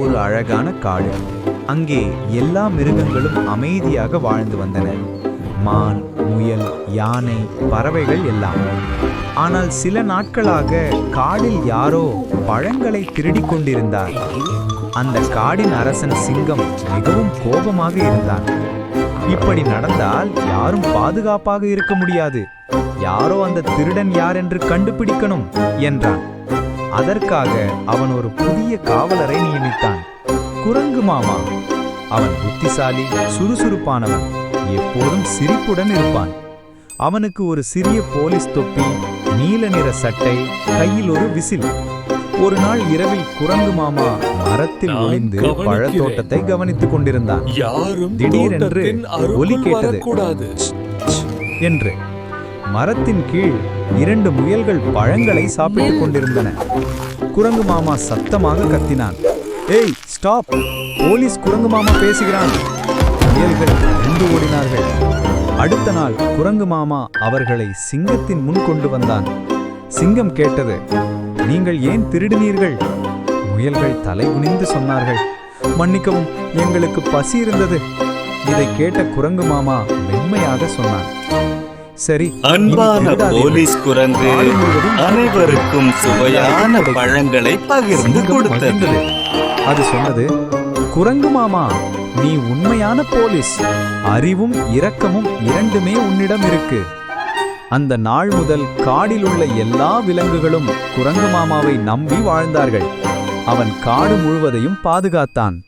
ஒரு அழகான காடு. அங்கே எல்லா மிருகங்களும் அமைதியாக வாழ்ந்து வந்தன. மான் முயல் யானை பறவைகள் எல்லாம். ஆனால் சில நாட்களாக காடில் யாரோ பழங்களை திருடிக் கொண்டிருந்தார். அந்த காடின் அரசன் சிங்கம் மிகவும் கோபமாக இருந்தான். இப்படி நடந்தால் யாரும் பாதுகாப்பாக இருக்க முடியாது. யாரோ அந்த திருடன் யார் என்று கண்டுபிடிக்கணும் என்றான். அதற்காக அவன் ஒரு புதிய காவலரை நியமித்தான் குரங்கு மாமா அவன் புத்திசாலி சுறுசுறுப்பானவன் எப்போதும் சிரிப்புடன் இருப்பான் அவனுக்கு ஒரு சிறிய போலீஸ் தொப்பி நீல நிற சட்டை கையில் ஒரு விசில் ஒரு நாள் இரவில் குரங்கு மாமா மரத்தில் ஒளிந்து. பழத்தோட்டத்தை கவனித்துக் கொண்டிருந்தான் திடீரென்று ஒலி கேட்டது. என்று மரத்தின் கீழ் இரண்டு முயல்கள் பழங்களை சாப்பிட்டுக் கொண்டிருந்தன. குரங்கு மாமா சத்தமாக கத்தினான். ஏய் ஸ்டாப்! போலீஸ் குரங்கு மாமா பேசுகிறான். முயல்கள் ரெண்டு ஓடினார்கள். அடுத்த நாள் குரங்கு மாமா அவர்களை சிங்கத்தின் முன் கொண்டு வந்தான். சிங்கம் கேட்டது நீங்கள் ஏன் திருடினீர்கள்? முயல்கள் தலை குனிந்து சொன்னார்கள் மன்னிக்கவும் எங்களுக்கு பசி இருந்தது. இதை கேட்ட குரங்கு மாமா மென்மையாக சொன்னான். சரி. அன்பான. போலீஸ் குரங்கு அனைவருக்கும் சுவையான பழங்களை பகிர்ந்து கொடுத்தது. அது சொன்னது குரங்கு மாமா நீ உண்மையான போலீஸ். அறிவும் இரக்கமும் இரண்டுமே உன்னிடம் இருக்கு. அந்த நாள் முதல் காடில் உள்ள எல்லா விலங்குகளும் குரங்கு மாமாவை நம்பி வாழ்ந்தார்கள். அவன் காடு முழுவதையும் பாதுகாத்தான்.